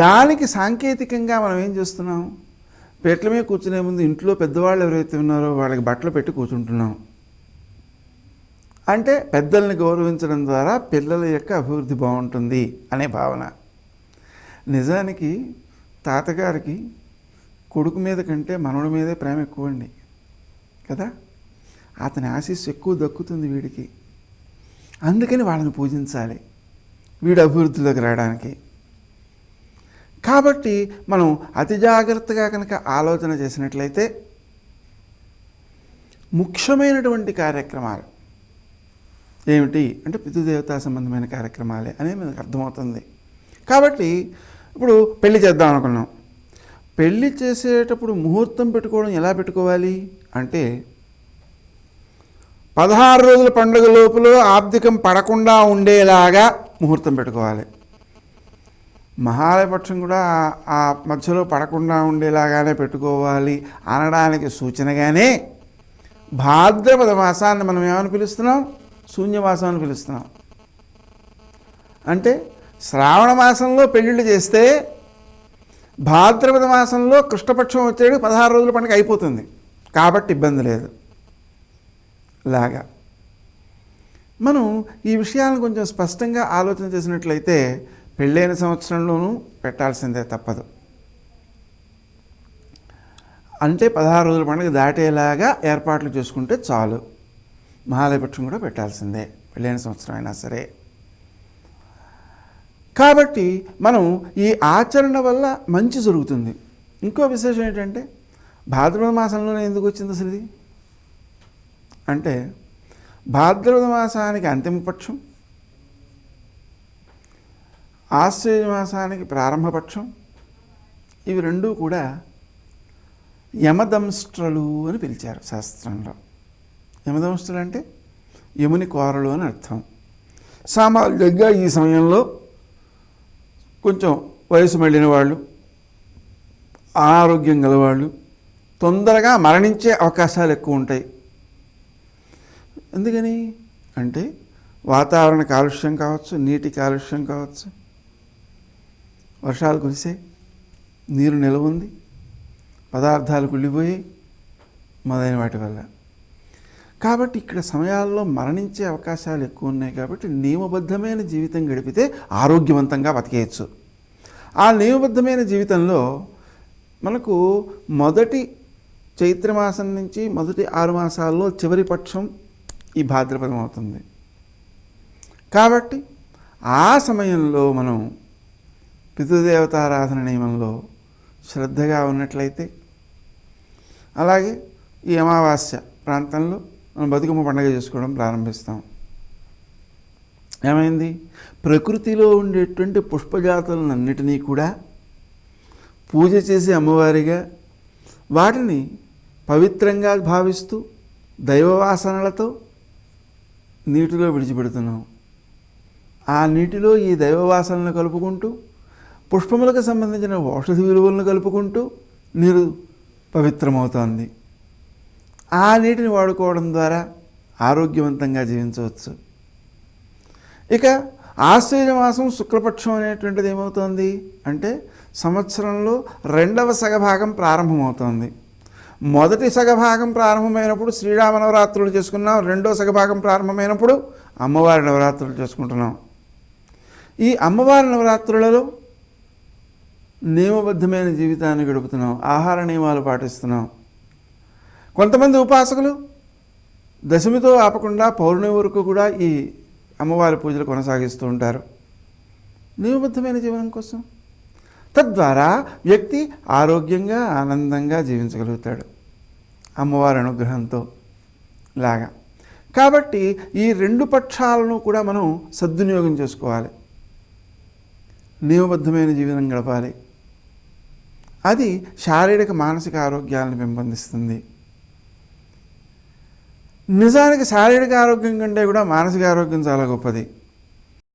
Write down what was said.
దానికి సాంకేతికంగా మనం ఏం చేస్తున్నాం? పెట్ల మీద కూర్చునే ముందు ఇంట్లో పెద్దవాళ్ళు ఎవరైతే ఉన్నారో వాళ్ళకి బట్టలు పెట్టి కూర్చుంటున్నాం. అంటే పెద్దల్ని గౌరవించడం ద్వారా పిల్లల యొక్క అభివృద్ధి బాగుంటుంది అనే భావన. నిజానికి తాతగారికి కొడుకు మీద కంటే మనవడి మీదే ప్రేమ ఎక్కువండి కదా? అతని ఆశీస్సు ఎక్కువ దక్కుతుంది వీడికి. అందుకని వాళ్ళని పూజించాలి వీడు అభివృద్ధిలోకి రావడానికి. కాబట్టి మనం అతి జాగ్రత్తగా కనుక ఆలోచన చేసినట్లయితే ముఖ్యమైనటువంటి కార్యక్రమాలు ఏమిటి అంటే పితృదేవతా సంబంధమైన కార్యక్రమాలే అనేది మనకు అర్థమవుతుంది. కాబట్టి ఇప్పుడు పెళ్ళి చేద్దాం అనుకున్నాం. పెళ్ళి చేసేటప్పుడు ముహూర్తం పెట్టుకోవడం ఎలా పెట్టుకోవాలి అంటే పదహారు రోజుల పండుగ లోపల ఆబ్దికం పడకుండా ఉండేలాగా ముహూర్తం పెట్టుకోవాలి. మహాలయపక్షం కూడా ఆ- మధ్యలో పడకుండా ఉండేలాగానే పెట్టుకోవాలి అనడానికి సూచనగానే భాద్రపద మాసాన్ని మనం ఏమని పిలుస్తున్నాం? శూన్యమాసం అని పిలుస్తున్నాం. అంటే శ్రావణ మాసంలో పెళ్ళిళ్ళు చేస్తే భాద్రపద మాసంలో కృష్ణపక్షం వచ్చేది పదహారు రోజుల పండుగ అయిపోతుంది. కాబట్టి ఇబ్బంది లేదు. లాగా. మనం ఈ విషయాలను కొంచెం స్పష్టంగా ఆలోచన చేసినట్లయితే పెళ్ళైన సంవత్సరంలోనూ పెట్టాల్సిందే తప్పదు. అంటే పదహారు రోజుల పండుగ దాటేలాగా ఏర్పాట్లు చేసుకుంటే చాలు. మహాలయపక్షం కూడా పెట్టాల్సిందే పెళ్ళైన సంవత్సరం అయినా సరే. కాబట్టి మనం ఈ ఆచరణ వల్ల మంచి జరుగుతుంది. ఇంకో విశేషం ఏంటంటే భాద్రపద మాసంలోనే ఎందుకు వచ్చింది అసలు ఇది? అంటే భాద్రపద మాసానికి అంతిమ పక్షం ఆశ్చర్య మాసానికి ప్రారంభపక్షం. ఇవి రెండూ కూడా యమదంష్ట్రలు అని పిలిచారు శాస్త్రంలో. యమదంష్ట్రలు అంటే యముని కోరలు అని అర్థం. సామాన్యంగా ఈ సమయంలో కొంచెం వయసు మళ్ళిన వాళ్ళు అనారోగ్యం గలవాళ్ళు తొందరగా మరణించే అవకాశాలు ఎక్కువ ఉంటాయి. ఎందుకని? అంటే వాతావరణ కాలుష్యం కావచ్చు నీటి కాలుష్యం కావచ్చు వర్షాలు కురిసే నీరు నిలవ ఉంది పదార్థాలు కుళ్ళిపోయి మొదలైన వాటి వల్ల. కాబట్టి ఇక్కడ సమయాల్లో మరణించే అవకాశాలు ఎక్కువ ఉన్నాయి కాబట్టి నియమబద్ధమైన జీవితం గడిపితే ఆరోగ్యవంతంగా బతికేయచ్చు. ఆ నియమబద్ధమైన జీవితంలో మనకు మొదటి చైత్రమాసం నుంచి మొదటి ఆరు మాసాల్లో చివరి పక్షం ఈ భాద్రపదం అవుతుంది. కాబట్టి ఆ సమయంలో మనం పితృదేవతారాధన నియమంలో శ్రద్ధగా ఉన్నట్లయితే అలాగే ఈ అమావాస్య ప్రాంతంలో మనం బతుకమ్మ పండుగ చేసుకోవడం ప్రారంభిస్తాం. ఏమైంది? ప్రకృతిలో ఉండేటువంటి పుష్పజాతులన్నిటినీ కూడా పూజ చేసే అమ్మవారిగా వాటిని పవిత్రంగా భావిస్తూ దైవవాసనలతో నీటిలో విడిచిపెడుతున్నాం. ఆ నీటిలో ఈ దైవవాసనలు కలుపుకుంటూ పుష్పములకు సంబంధించిన ఔషధ విలువలను కలుపుకుంటూ నీరు పవిత్రమవుతోంది. ఆ నీటిని వాడుకోవడం ద్వారా ఆరోగ్యవంతంగా జీవించవచ్చు. ఇక ఆశ్చర్యమాసం శుక్లపక్షం అనేటువంటిది ఏమవుతోంది అంటే సంవత్సరంలో రెండవ సగభాగం ప్రారంభమవుతోంది. మొదటి సగభాగం ప్రారంభమైనప్పుడు శ్రీరామ నవరాత్రులు చేసుకున్నాం. రెండో సగభాగం ప్రారంభమైనప్పుడు అమ్మవారి నవరాత్రులు చేసుకుంటున్నాం. ఈ అమ్మవారి నవరాత్రులలో నియమబద్ధమైన జీవితాన్ని గడుపుతున్నాం. ఆహార నియమాలు పాటిస్తున్నాం. కొంతమంది ఉపాసకులు దశమితో ఆపకుండా పౌర్ణమి వరకు కూడా ఈ అమ్మవారి పూజలు కొనసాగిస్తూ ఉంటారు. నియమబద్ధమైన జీవనం కోసం. తద్వారా వ్యక్తి ఆరోగ్యంగా ఆనందంగా జీవించగలుగుతాడు. అమ్మవారి అనుగ్రహంతో లాగా. కాబట్టి ఈ రెండు పక్షాలను కూడా మనం సద్వినియోగం చేసుకోవాలి. నియమబద్ధమైన జీవనం గడపాలి. అది శారీరక మానసిక ఆరోగ్యాలను పెంపొందిస్తుంది. నిజానికి శారీరక ఆరోగ్యం కంటే కూడా మానసిక ఆరోగ్యం చాలా గొప్పది.